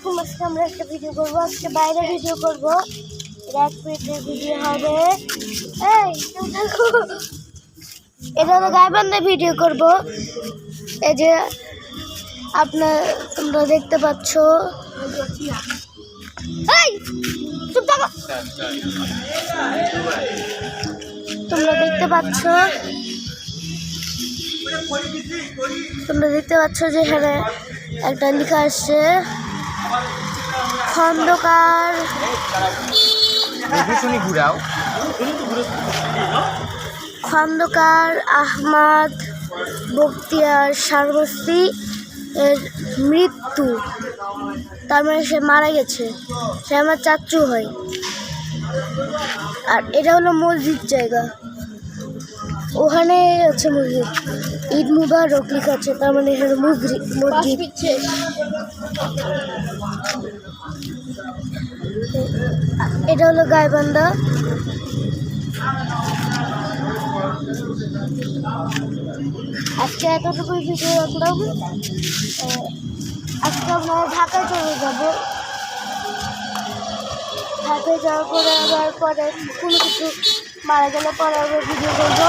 আলাইকুম আজকে আমরা একটা ভিডিও করব। আজকে বাইরে ভিডিও করব। এক মিনিটের ভিডিও হবে। এই। এটা হলো গাইবান্ধা ভিডিও করব। এই যে, আপনার, তোমরা দেখতে পাচ্ছ। এই, চুপ থাকো। তোমরা দেখতে পাচ্ছ। তোমরা দেখতে পাচ্ছ যে এখানে একটা লেখা আসছে। খন্দকার। খন্দকার আহমাদ বক্তিয়ার সারবস্তি এর মৃত্যু। তার মানে সে মারা গেছে। সে আমার চাচু হয়। আর এটা হলো মসজিদ জায়গা। ওখানে আছে মসজিদ ঈদ মুবারক লেখা আছে, তার মানে এখানে মসজিদ মসজিদ এটা হলো গাইবান্ধা। আজকে এতটুকুই ভিডিও রাখলাম। আজকে আমরা ঢাকায় চলে যাব। ঢাকায় যাওয়ার পরে আবার পরে কোনো কিছু মারা গেলে পরে আবার ভিডিও করব।